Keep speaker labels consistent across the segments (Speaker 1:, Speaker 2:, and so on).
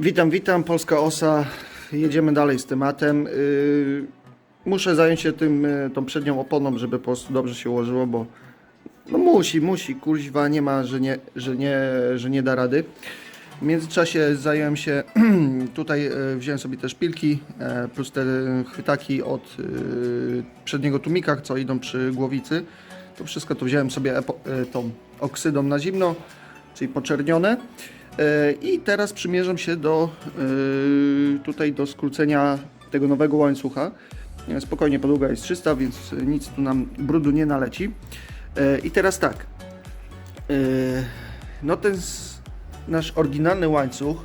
Speaker 1: Witam, witam, Polska Osa. Jedziemy dalej z tematem. Yy, muszę zająć się tym, yy, tą przednią oponą, żeby po prostu dobrze się ułożyło, bo no musi, musi, kurźwa, nie ma, że nie, że nie, że nie da rady. W międzyczasie zająłem się, tutaj e, wziąłem sobie te szpilki, plus te chwytaki od przedniego tłumika, co idą przy głowicy. To wszystko to wziąłem sobie tą oksydą na zimno, czyli poczernione. E, I teraz przymierzam się do e, tutaj do skrócenia tego nowego łańcucha. E, Spokojnie, podługa jest 300, więc nic tu nam brudu nie naleci. I teraz tak. No ten nasz oryginalny łańcuch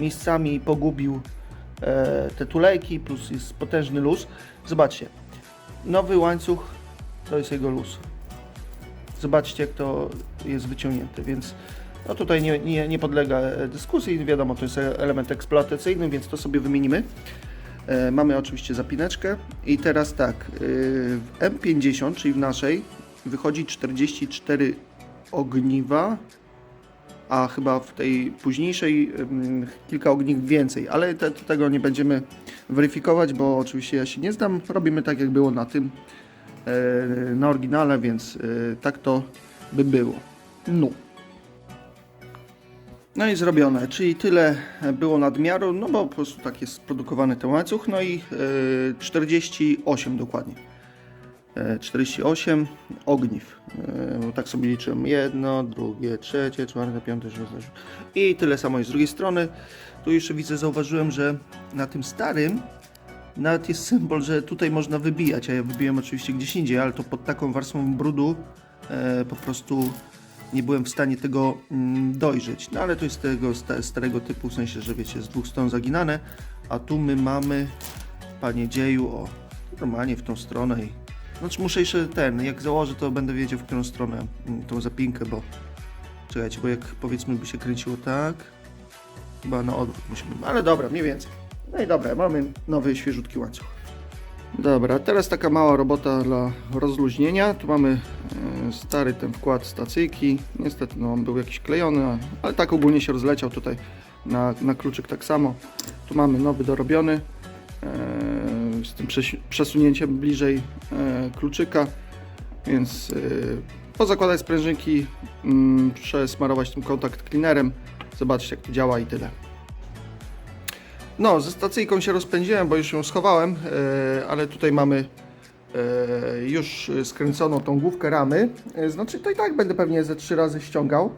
Speaker 1: miejscami pogubił te tulejki, plus jest potężny luz. Zobaczcie, nowy łańcuch to jest jego luz. Zobaczcie jak to jest wyciągnięte, więc no tutaj nie, nie, nie podlega e, dyskusji, wiadomo to jest e- element eksploatacyjny, więc to sobie wymienimy. E, mamy oczywiście zapineczkę i teraz tak, w M50, czyli w naszej wychodzi 44 ogniwa, a chyba w tej późniejszej ym, kilka ogniw więcej, ale te, tego nie będziemy weryfikować, bo oczywiście ja się nie znam. Robimy tak jak było na tym, na oryginale, więc tak to by było. No. No i zrobione, czyli tyle było nadmiaru, no bo po prostu tak jest produkowany ten łańcuch, no i e, 48 dokładnie. E, 48 ogniw. E, tak sobie liczyłem. Jedno, drugie, trzecie, czwarte, piąte, szóste. I tyle samo jest z drugiej strony. Tu jeszcze widzę, zauważyłem, że na tym starym nawet jest symbol, że tutaj można wybijać, a ja wybiłem oczywiście gdzieś indziej, ale to pod taką warstwą brudu e, po prostu nie byłem w stanie tego mm, dojrzeć. No ale to jest tego sta, starego typu, w sensie, że wiecie, z dwóch stron zaginane, a tu my mamy, panie dzieju, o, normalnie w tą stronę i znaczy muszę jeszcze ten, jak założę, to będę wiedział, w którą stronę mm, tą zapinkę, bo czekajcie, bo jak powiedzmy by się kręciło tak, chyba na odwrót musimy, ale dobra, mniej więcej. No i dobra, mamy nowy, świeżutki łańcuch. Dobra, teraz taka mała robota dla rozluźnienia. Tu mamy e, stary ten wkład stacyjki. Niestety no, on był jakiś klejony, ale tak ogólnie się rozleciał tutaj na, na kluczyk tak samo. Tu mamy nowy dorobiony e, z tym przesunięciem bliżej e, kluczyka, więc pozakładać sprężynki, mm, przesmarować tym kontakt cleanerem, zobaczcie jak to działa i tyle. No, ze stacyjką się rozpędziłem, bo już ją schowałem, e, ale tutaj mamy e, już skręconą tą główkę ramy. E, Znaczy to i tak będę pewnie ze trzy razy ściągał.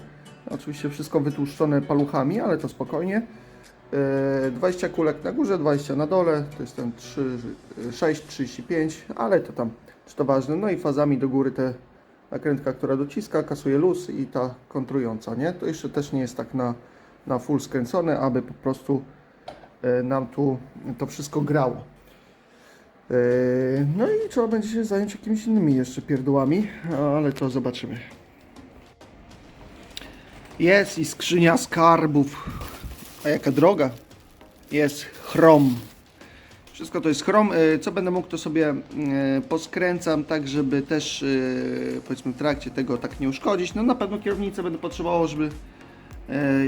Speaker 1: Oczywiście wszystko wytłuszczone paluchami, ale to spokojnie. E, 20 kulek na górze, 20 na dole, to jest ten 3, 6, 35, ale to tam, czy to ważne. No i fazami do góry te nakrętka, która dociska, kasuje luz i ta kontrująca, nie? To jeszcze też nie jest tak na, na full skręcone, aby po prostu nam tu to wszystko grało. E, No i trzeba będzie się zająć jakimiś innymi jeszcze pierdołami, ale to zobaczymy. Jest i skrzynia skarbów. A jaka droga? Jest chrom. Wszystko to jest chrom. E, Co będę mógł, to sobie e, poskręcam tak, żeby też e, powiedzmy w trakcie tego tak nie uszkodzić. No na pewno kierownicę będę potrzebował, żeby e,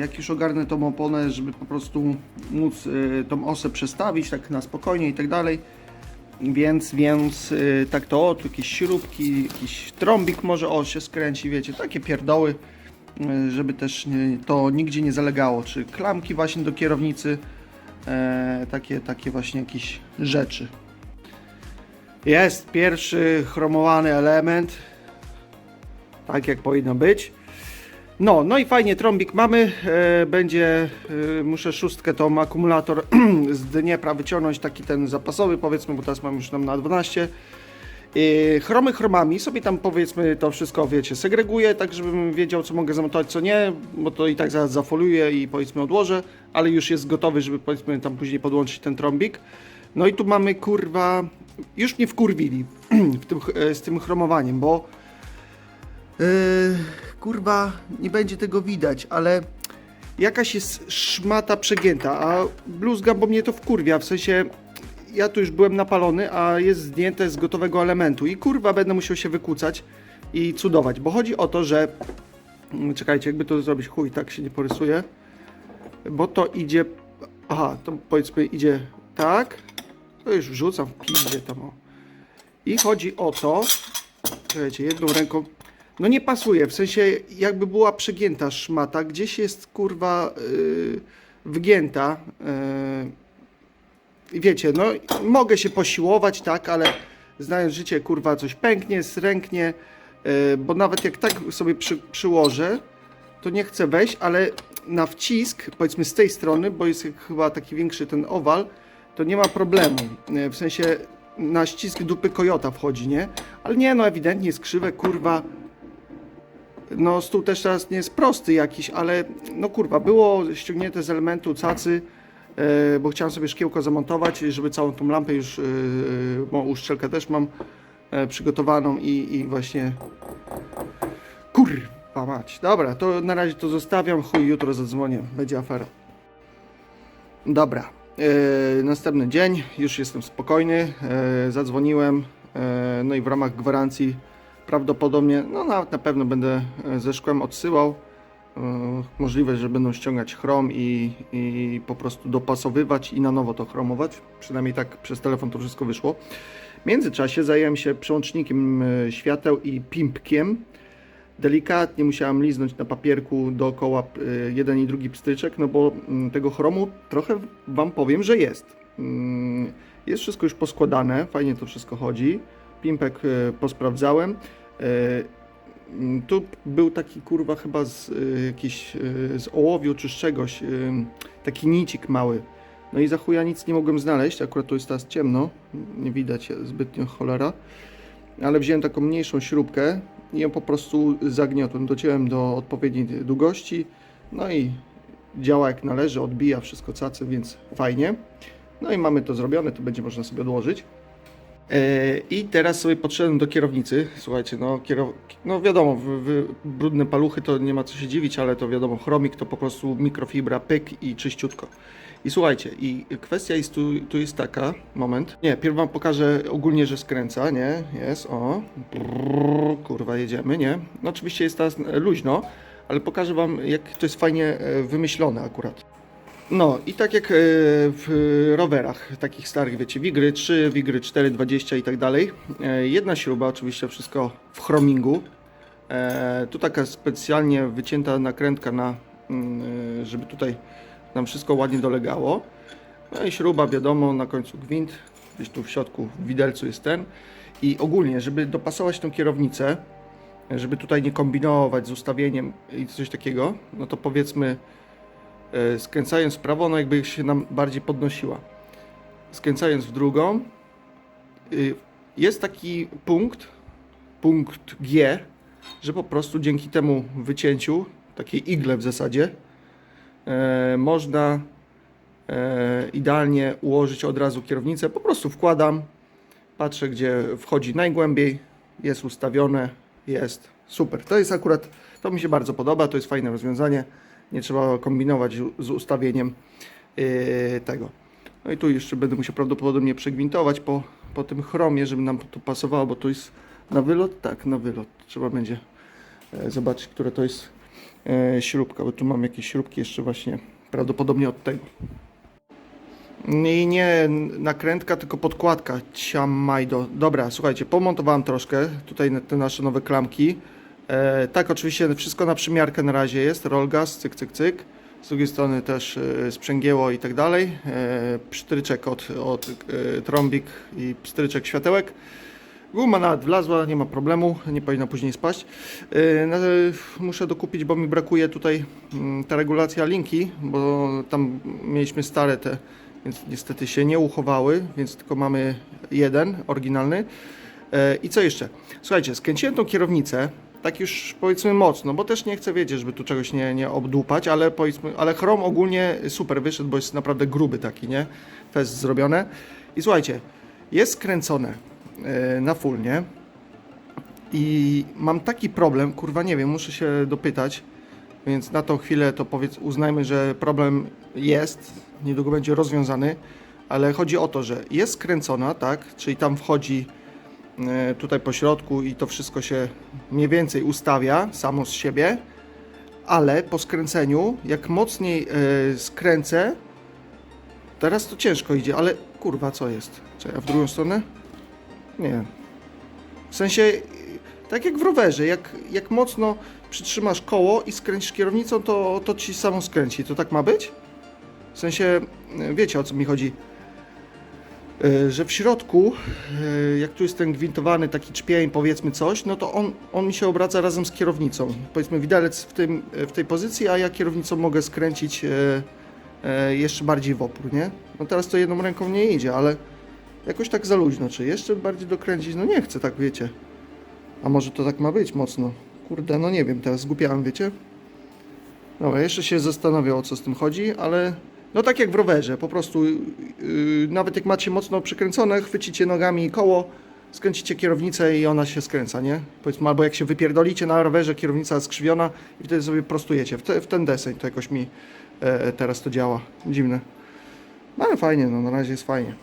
Speaker 1: jak już ogarnę tą oponę, żeby po prostu móc e, tą osę przestawić tak na spokojnie i tak dalej. Więc, więc e, tak to, tu jakieś śrubki, jakiś trąbik może o się skręci, wiecie, takie pierdoły, e, żeby też nie, to nigdzie nie zalegało, czy klamki właśnie do kierownicy, e, takie, takie właśnie jakieś rzeczy. Jest pierwszy chromowany element, tak jak powinno być. No, no i fajnie, trąbik mamy. E, będzie, e, muszę szóstkę tą akumulator z Dniepra wyciągnąć, taki ten zapasowy powiedzmy, bo teraz mam już tam na 12. E, chromy chromami, sobie tam powiedzmy to wszystko, wiecie, segreguję, tak żebym wiedział co mogę zamontować, co nie, bo to i tak zaraz zafoluję i powiedzmy odłożę, ale już jest gotowy, żeby powiedzmy tam później podłączyć ten trąbik. No i tu mamy kurwa, już mnie wkurwili w tym, z tym chromowaniem, bo Yy, kurwa, nie będzie tego widać, ale jakaś jest szmata przegięta, a bluzga, bo mnie to wkurwia, w sensie ja tu już byłem napalony, a jest zdjęte z gotowego elementu i kurwa będę musiał się wykłócać i cudować, bo chodzi o to, że mm, czekajcie, jakby to zrobić, chuj, tak się nie porysuje, bo to idzie Aha, to powiedzmy idzie tak. To już wrzucam w pizdzie tam o. I chodzi o to, czekajcie, jedną ręką, no nie pasuje, w sensie jakby była przegięta szmata, gdzieś jest kurwa yy, wgięta. Yy, wiecie, no mogę się posiłować, tak, ale znając życie, kurwa, coś pęknie, sręknie, yy, bo nawet jak tak sobie przy, przyłożę, to nie chcę wejść, ale na wcisk, powiedzmy z tej strony, bo jest chyba taki większy ten owal, to nie ma problemu. Yy, W sensie na ścisk dupy kojota wchodzi, nie? Ale nie, no ewidentnie jest krzywe, kurwa. No stół też teraz nie jest prosty jakiś, ale no kurwa, było ściągnięte z elementu cacy, e, bo chciałem sobie szkiełko zamontować, żeby całą tą lampę już, e, bo uszczelkę też mam e, przygotowaną i, i właśnie kurwa mać. Dobra, to na razie to zostawiam, chuj, jutro zadzwonię, będzie afera. Dobra, e, następny dzień, już jestem spokojny, e, zadzwoniłem, e, no i w ramach gwarancji prawdopodobnie, no nawet na pewno będę e, ze szkłem odsyłał. E, Możliwe, że będą ściągać chrom i, i po prostu dopasowywać i na nowo to chromować. Przynajmniej tak przez telefon to wszystko wyszło. W międzyczasie zająłem się przełącznikiem e, świateł i pimpkiem. Delikatnie musiałem liznąć na papierku dookoła jeden i drugi pstryczek, no bo mm, tego chromu trochę Wam powiem, że jest. Mm, Jest wszystko już poskładane, fajnie to wszystko chodzi. Pimpek e, posprawdzałem. E, Tu był taki kurwa chyba z e, jakiś z ołowiu czy z czegoś, taki nicik mały. No i za chuja nic nie mogłem znaleźć, akurat tu jest teraz ciemno, nie widać zbytnio cholera. Ale wziąłem taką mniejszą śrubkę i ją po prostu zagniotłem, dociąłem do odpowiedniej długości, no i działa jak należy, odbija wszystko cacy, więc fajnie. No i mamy to zrobione, to będzie można sobie odłożyć. E, I teraz sobie podszedłem do kierownicy. Słuchajcie, no, kierow... no wiadomo, w, w brudne paluchy to nie ma co się dziwić, ale to wiadomo, chromik to po prostu mikrofibra, pyk i czyściutko. I słuchajcie, i kwestia jest tu, tu jest taka, moment. Nie, pierw wam pokażę ogólnie, że skręca, nie? Jest, o. Brrr, kurwa, jedziemy, nie? No oczywiście jest teraz luźno, ale pokażę wam, jak to jest fajnie e, wymyślone akurat. No i tak jak e, w rowerach takich starych, wiecie, Wigry 3, Wigry 4, 20 i tak dalej. e, Jedna śruba, oczywiście wszystko w chromingu. E, Tu taka specjalnie wycięta nakrętka na, mm, żeby tutaj nam wszystko ładnie dolegało. No i śruba, wiadomo, na końcu gwint, gdzieś tu w środku w widelcu jest ten. I ogólnie, żeby dopasować tą kierownicę, żeby tutaj nie kombinować z ustawieniem i coś takiego, no to powiedzmy skręcając w prawo, no jakby się nam bardziej podnosiła. Skręcając w drugą, y, jest taki punkt, punkt G, że po prostu dzięki temu wycięciu, takiej igle w zasadzie, e, można e, idealnie ułożyć od razu kierownicę. Po prostu wkładam, patrzę gdzie wchodzi najgłębiej, jest ustawione, jest super. To jest akurat, to mi się bardzo podoba, to jest fajne rozwiązanie. Nie trzeba kombinować z ustawieniem yy, tego. No i tu jeszcze będę musiał prawdopodobnie przegwintować po, po tym chromie, żeby nam to pasowało, bo to jest na wylot? Tak, na wylot. Trzeba będzie e, zobaczyć, które to jest e, śrubka, bo tu mam jakieś śrubki jeszcze właśnie prawdopodobnie od tego. I nie nakrętka, tylko podkładka Ciamajdo. Dobra, słuchajcie, pomontowałem troszkę tutaj te nasze nowe klamki. E, tak, oczywiście wszystko na przymiarkę na razie jest. Rollgas, cyk, cyk, cyk. Z drugiej strony też e, sprzęgieło i tak dalej. E, pstryczek od, od trąbik i pstryczek światełek. Guma nawet wlazła, nie ma problemu, nie powinna później spaść. Muszę dokupić, bo mi brakuje tutaj mm, ta regulacja linki, bo tam mieliśmy stare te, więc niestety się nie uchowały, więc tylko mamy jeden, oryginalny. I co jeszcze? Słuchajcie, skręciłem tą kierownicę, tak już powiedzmy mocno, bo też nie chcę wiedzieć, żeby tu czegoś nie, nie obdupać, ale powiedzmy, ale chrom ogólnie super wyszedł, bo jest naprawdę gruby taki, nie? Fest zrobione. I słuchajcie, jest skręcone e, na full, nie? I mam taki problem, kurwa nie wiem, muszę się dopytać, więc na tą chwilę to powiedz, uznajmy, że problem jest, niedługo będzie rozwiązany, ale chodzi o to, że jest skręcona, tak, czyli tam wchodzi tutaj po środku i to wszystko się mniej więcej ustawia samo z siebie, ale po skręceniu, jak mocniej e, skręcę, Teraz to ciężko idzie, ale kurwa, co jest? Czy ja w drugą stronę? Nie. W sensie, y, tak jak w rowerze, jak, jak mocno przytrzymasz koło i skręcisz kierownicą, to, to ci samo skręci. To tak ma być? W sensie, wiecie o co mi chodzi? Y, Że w środku, y, jak tu jest ten gwintowany taki czpień, powiedzmy coś, no to on, on mi się obraca razem z kierownicą. Powiedzmy widelec w, tym, w tej pozycji, a ja kierownicą mogę skręcić jeszcze bardziej w opór, nie? No teraz to jedną ręką nie idzie, ale jakoś tak za luźno. Czy jeszcze bardziej dokręcić? No nie chcę, tak wiecie. A może to tak ma być mocno? Kurde, no nie wiem, teraz zgupiałem, wiecie? Dobra, jeszcze się zastanawiam o co z tym chodzi, ale no tak jak w rowerze, po prostu yy, nawet jak macie mocno przykręcone, chwycicie nogami koło, skręcicie kierownicę i ona się skręca, nie? Powiedzmy, albo jak się wypierdolicie na rowerze, kierownica skrzywiona i wtedy sobie prostujecie. W, te, w ten deseń to jakoś mi e, teraz to działa. Dziwne. No ale fajnie, no na razie jest fajnie.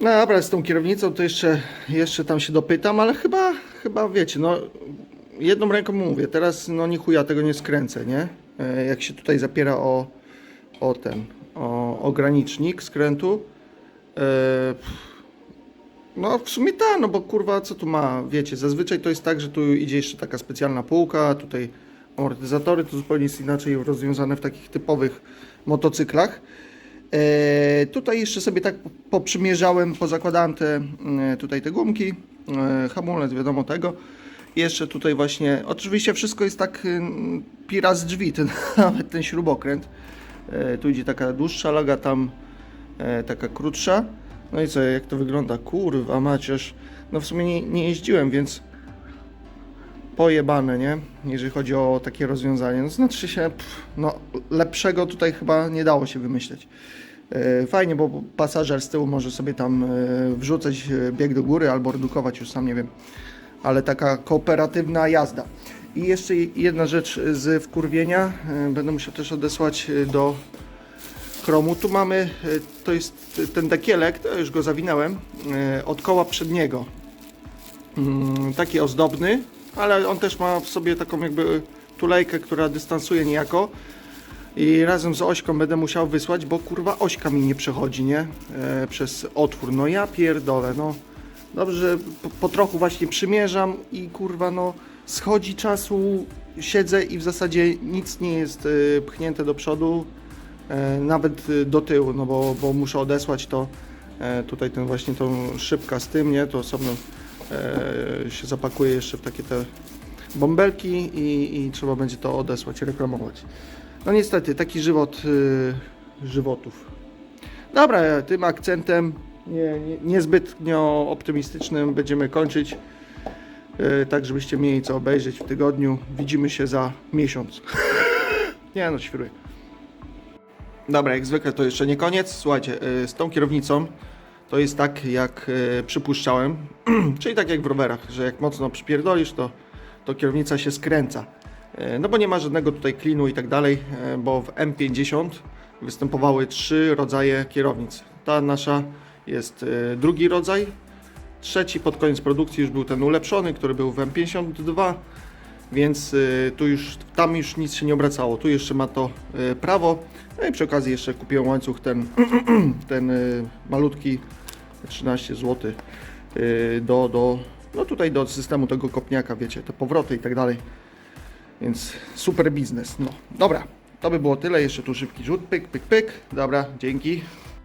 Speaker 1: No dobra, z tą kierownicą to jeszcze, jeszcze tam się dopytam, ale chyba, chyba wiecie, no jedną ręką mówię, teraz no ni chuja tego nie skręcę, nie? E, Jak się tutaj zapiera o, o ten, o ogranicznik skrętu. Pff, no w sumie ta, no bo kurwa co tu ma, wiecie, zazwyczaj to jest tak, że tu idzie jeszcze taka specjalna półka, tutaj amortyzatory to zupełnie jest inaczej rozwiązane w takich typowych motocyklach. E, tutaj jeszcze sobie tak poprzymierzałem, pozakładałem te, e, tutaj te gumki, e, hamulec, wiadomo tego. Jeszcze tutaj właśnie, oczywiście wszystko jest tak y, pira z drzwi, ten, nawet ten śrubokręt. E, tu idzie taka dłuższa laga, tam e, taka krótsza. No i co, jak to wygląda? Kurwa, macierz. No w sumie nie, nie jeździłem, więc pojebane, nie? Jeżeli chodzi o takie rozwiązanie. No znaczy się, pff, no lepszego tutaj chyba nie dało się wymyśleć. E, Fajnie, bo pasażer z tyłu może sobie tam wrzucać bieg do góry albo redukować, już sam nie wiem. Ale taka kooperatywna jazda. I jeszcze jedna rzecz z wkurwienia. e, Będę musiał też odesłać e, do chromu. Tu mamy, e, to jest ten dekielek, to już go zawinąłem, od koła przedniego. Mm, Taki ozdobny, ale on też ma w sobie taką jakby tulejkę, która dystansuje niejako. I razem z ośką będę musiał wysłać, bo kurwa ośka mi nie przechodzi, nie? Przez otwór. No ja pierdolę, no. Dobrze, że po, po trochu właśnie przymierzam i kurwa no schodzi czasu, siedzę i w zasadzie nic nie jest e, pchnięte do przodu, e, nawet e, do tyłu, no bo, bo muszę odesłać to e, tutaj ten właśnie tą szybka z tym, nie? To osobno e, się zapakuje jeszcze w takie te bąbelki i, i trzeba będzie to odesłać, reklamować. No niestety, taki żywot y, żywotów. Dobra, tym akcentem nie, nie, niezbytnio optymistycznym będziemy kończyć. Y, tak, żebyście mieli co obejrzeć w tygodniu. Widzimy się za miesiąc. nie no, świruję. Dobra, jak zwykle to jeszcze nie koniec. Słuchajcie, y, z tą kierownicą to jest tak, jak y, przypuszczałem. Czyli tak jak w rowerach, że jak mocno przypierdolisz, to, to kierownica się skręca. E, No bo nie ma żadnego tutaj klinu i tak dalej, e, bo w M50 występowały trzy rodzaje kierownic. Ta nasza jest e, drugi rodzaj, trzeci pod koniec produkcji już był ten ulepszony, który był w M52, więc e, tu już, tam już nic się nie obracało. Tu jeszcze ma to e, prawo, no i przy okazji jeszcze kupiłem łańcuch ten, ten malutki, 13 zł do, do, no tutaj do systemu tego kopniaka, wiecie, te powroty i tak dalej. Więc super biznes. No, dobra, to by było tyle. Jeszcze tu szybki rzut, pyk, pyk, pyk. Dobra, dzięki.